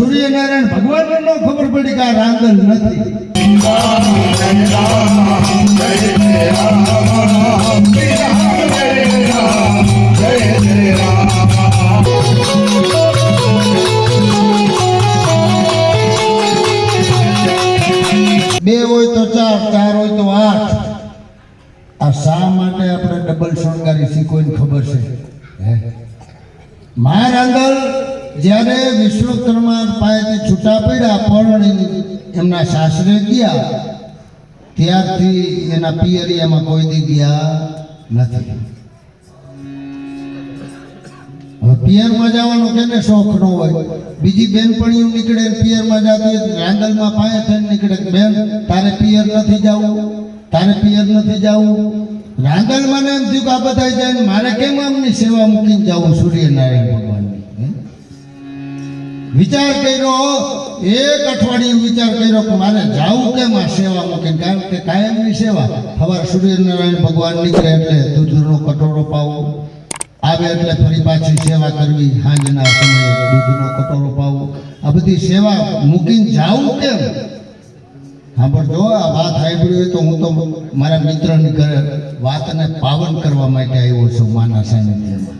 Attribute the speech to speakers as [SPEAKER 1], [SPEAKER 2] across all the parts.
[SPEAKER 1] સૂર્યનારાયણ ભગવાન નો ખબર પડી કે આ રાંદલ નથી. બે હોય તો ચાર ચાર હોય તો આઠ. આ શા માટે આપણે ડબલ શણગારી શીખવાની ખબર છે? હે? મહારાંગલ જ્યારે વિશ્વકર્મા પાસેથી છૂટા પડ્યા પરણી એમના સાસરે ગયા, ત્યારથી એના પિયરિયામાં કોઈ દી ગયા નથી. પિયરમાં જવાનો કેને શોખ ન હોય? બીજી બેનપણીઓ નીકળે પિયરમાં જતી રાંગલમાં પાયે થઈને નીકળે બેન, તારે પિયર નથી જવું, તારે પિયર નથી જવું. રાંગલમાં એમ થયું કે આ બધા જાય મારે કેમ આમની સેવા મૂકીને જવું? સૂર્યનારાયણ ભગવાનની. હે? વિચાર કર્યો, એક અઠવાડિયું વિચાર કર્યો કે મારે જાવું કેમ આ સેવા મૂકીને કારણ કે કાયમની સેવા સવાર સૂર્યનારાયણ ભગવાન નીકળે એટલે દૂધનો કટોરો પાવો. આવે એટલે ફરી પાછી સેવા કરવી, સાંજના સમયે દૂધનો કટોરો પાવો. આ બધી સેવા મૂકીને જાવું કેમ? સાંભળજો, આ વાત સાંભળી હોય તો હું તો મારા મિત્રની ઘરે વાતને પાવન કરવા માટે આવ્યો છું, માના સાનિધ્યમાં.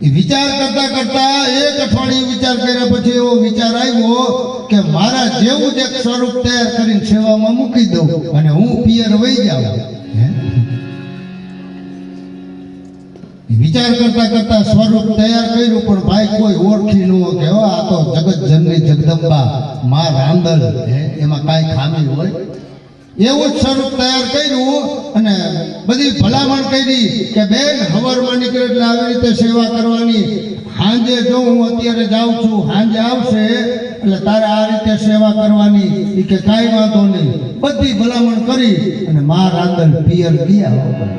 [SPEAKER 1] વિચાર કરતા કરતા એક અઠવાડિયું વિચાર કર્યા પછી એવો વિચાર આવ્યો કે મારા જેવું જ એક સ્વરૂપ તૈયાર કરીને સેવામાં મૂકી દઉં અને હું પિયર વહી જાઉં. વિચાર કરતા કરતા સ્વરૂપ તૈયાર કર્યું, પણ ભાઈ કોઈ ઓળખી ન કે આ તો જગત જનની જગદંબા, મા રામદલ એમાં કાંઈ ખામી હોય? એવું જ સ્વરૂપ તૈયાર કર્યું અને બધી ભલામણ કરી કે બેન, હવારમાં નીકળે એટલે આવી રીતે સેવા કરવાની. સાંજે જો હું અત્યારે જાઉં છું સાંજે આવશે એટલે તારે આ રીતે સેવા કરવાની. એ કે કાંઈ વાંધો નહીં. બધી ભલામણ કરી અને મા રાંદલ પિયર ગયા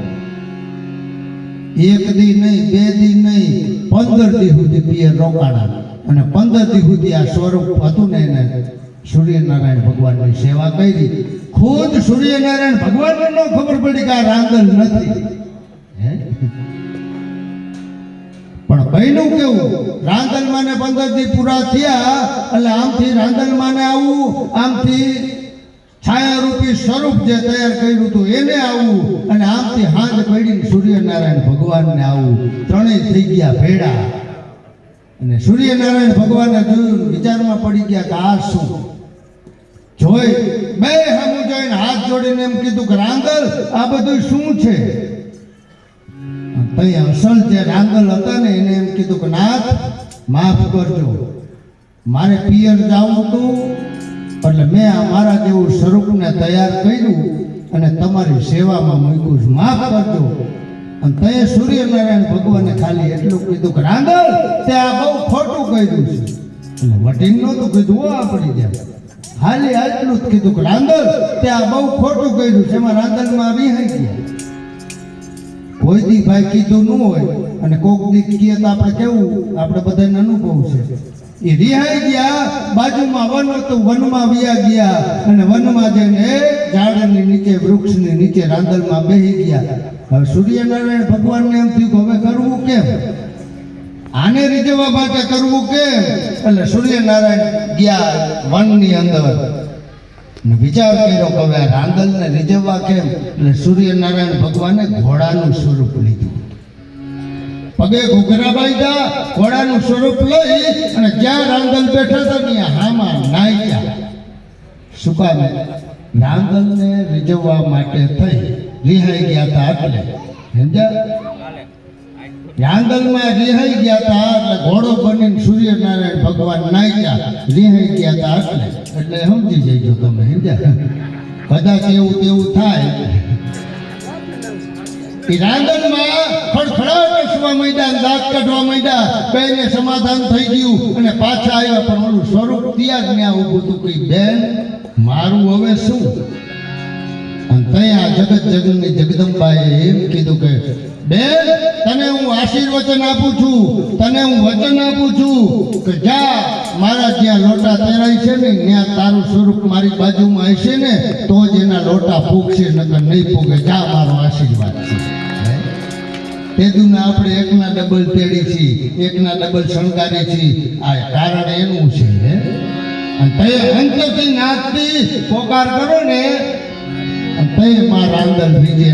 [SPEAKER 1] એક દી નહીં, બે દી નહીં, પંદર દી સુધી પિયર રોકાણા. અને પંદર દી સુધી આ સ્વરૂપ હતું ને એને સૂર્યનારાયણ ભગવાનની સેવા કરી. ખુદ સૂર્યનારાયણ ભગવાનને ન ખબર પડી કે આ રાંદલ નથી. પણ બહેનું કેવું? રાંદલમાં ને પંદર દી પૂરા થયા, એટલે આમથી રાંદલમાં માને આવું, આમથી છાયારૂપી સ્વરૂપ જે તૈયાર કર્યું હતું એને આવું, અને આમથી હાથ પડીને સૂર્યનારાયણ ભગવાનને આવું. ત્રણેય થઈ ગયા ભેડા અને સૂર્યનારાયણ ભગવાનને જોયું, વિચારમાં પડી ગયા કે આ શું? જોઈ બે હમું જોઈને હાથ જોડીને એમ કીધું કે, રાંગલ, આ બધું શું છે? તઈ અસલ જે રાંગલ હતા ને, એને એમ કીધું કે, નાથ, માફ કરજો. મારે પિયર જાવું હતું, એટલે મેં મારા જેવું સ્વરૂપને તૈયાર કર્યું અને તમારી સેવામાં મૂક્યું છે. માફ કરજો. અને તે સૂર્યનારાયણ ભગવાને ખાલી એટલું કીધું કે, રાંગલ, તે આ બહુ ખોટું કહ્યું છે. એટલે વટીન નહોતું કીધું આપણી જાય ખાલી આટલું જ કીધું કે રાંદલ તે આ બહુ ખોટું કર્યું છે. એમાં રાંદલમાં રિહાઈ ગયા. કોઈ ભાઈ કીધું ન હોય અને કોક દી કીએ તો આપણે કેવું? આપણે બધાને અનુભવ છે. એ રિહાઈ ગયા, બાજુમાં વન હતું, વનમાં વ્યા ગયા અને વનમાં જઈને ઝાડની નીચે, વૃક્ષની નીચે રાંદલમાં બેહી ગયા. હવે સૂર્યનારાયણ ભગવાનને એમ થયું કે હવે કરવું કેમ? આને રીઝવવા માટે કરવું કે? એટલે સૂર્યનારાયણ ગયા વનની અંદર. વિચાર કર્યો કે હવે રાંદલને રીઝવવા કેમ? એટલે સૂર્યનારાયણ ભગવાને ઘોડાનું સ્વરૂપ લીધું. પગે ઘૂઘરા બાંધ્યા, ઘોડાનું સ્વરૂપ લઈ અને જ્યાં રાંદલ બેઠા હતા ત્યાં હામાં નાખ્યા શું કામ? રાંદલને રીઝવવા માટે થઈ. રિહાઈ ગયા હતા એટલે સમજ્યા? રાંદલમાં રિહાઈ ગયા હતા એટલે ઘોડો બનીને સૂર્યનારાયણ ભગવાન નાખ્યા રિહાઈ ગયા હતા એટલે. એટલે સમજી જઈજો તમે, સમજ્યા? કદાચ એવું તેવું થાય. રાંદલમાં ખડખડાટ હસવા માંડ્યા, દાંત કાઢવા માંડ્યા. બેને સમાધાન થઈ ગયું અને પાછા આવ્યા પણ ઓલું સ્વરૂપ ત્યાં જ ત્યાં હતું કે, બેન, મારું હવે શું? અને ત્યાં જગત જગતની જગદંબાએ એમ કીધું કે, બેન, તને હું આશીર્વચન આપું છું, તને હું વચન આપું છું કે જા, મારા જ્યાં લોટા તેરાય છે ને, ત્યાં તારું સ્વરૂપ મારી બાજુમાં હશે ને, તો જ એના લોટા ફૂગશે, નકર નહીં ફૂગે. જા, મારો આશીર્વાદ છે? તેદુને આપણે એકના ડબલ તેડી છીએ, એકના ડબલ શણગારી છીએ. આ કારણ એનું છે. અને તે અંતથી નાચતી પોકાર કરો ને અને માં રામદાસ
[SPEAKER 2] વિજય